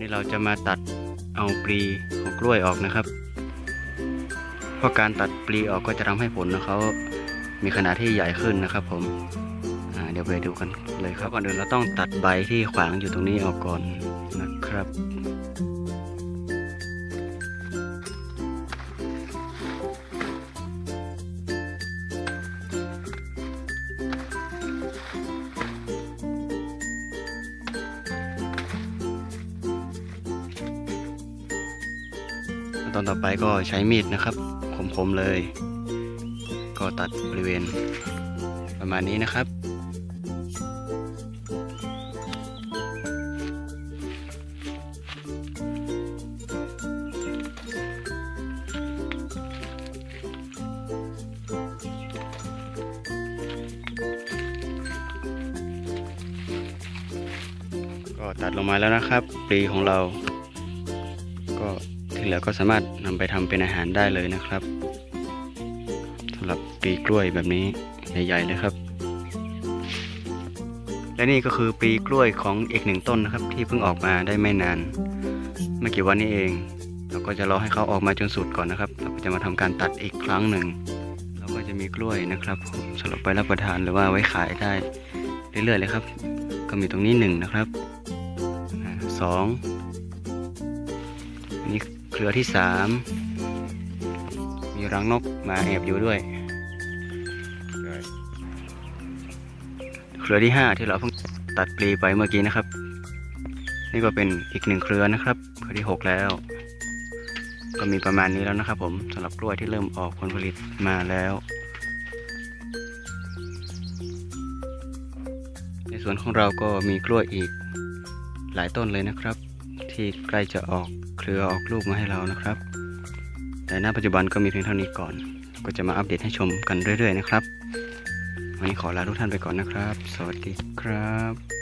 นี่เราจะมาตัดเอาปลีของกล้วยออกนะครับ เพราะการตัดปลีออกก็จะทำให้ผลของเขามีขนาดที่ใหญ่ขึ้นนะครับ ผมเดี๋ยวไปดูกันเลยครับก่อนอื่นเราต้องตัดใบที่ขวางอยู่ตรงนี้ออกก่อนนะครับ ขั้นตอนต่อไปก็ใช้มีดนะครับคมๆเลย ก็ตัดบริเวณประมาณนี้นะครับก็ตัดลงมาแล้วนะครับปลีของเรา ก็ ที่เหลือก็สามารถนำไปทำเป็นอาหารได้เลยนะครับสำหรับปลีกล้วยแบบนี้ใหญ่ๆเลยครับ และนี่ก็คือปลีกล้วยของอีกหนึ่งต้นนะครับ ที่เพิ่งออกมาได้ไม่นานไม่กี่วันนี้เอง เราก็จะรอให้เขาออกมาจนสุดก่อนนะครับ เราก็จะมาทำการตัดอีกครั้งหนึ่ง เราก็จะมีกล้วยนะครับผมสำหรับไปรับประทานหรือว่าไว้ขายได้เรื่อยๆเลยครับ ก็มีตรงนี้หนึ่งนะครับสองอันนี้ รือที่สามมีรังนกมาแอบอยู่ด้วย เครือที่ห้าที่เราเพิ่งตัดปลีไปเมื่อกี้นะครับ นี่ก็เป็นอีกหนึ่งเครือนะครับ เครือที่หกแล้ว ก็มีประมาณนี้แล้วนะครับ ผมสำหรับกล้วยที่เริ่มออกผลผลิตมาแล้วในสวนของเราก็มีกล้วยอีกหลายต้นเลยนะครับ ที่ใกล้จะออก เครือออกลูกมาให้เรานะครับ แต่ณปัจจุบันก็มีเพียงเท่านี้ก่อน ก็จะมาอัปเดตให้ชมกันเรื่อย ๆ นะครับ วันนี้ขอลาทุกท่านไปก่อนนะครับ สวัสดีครับ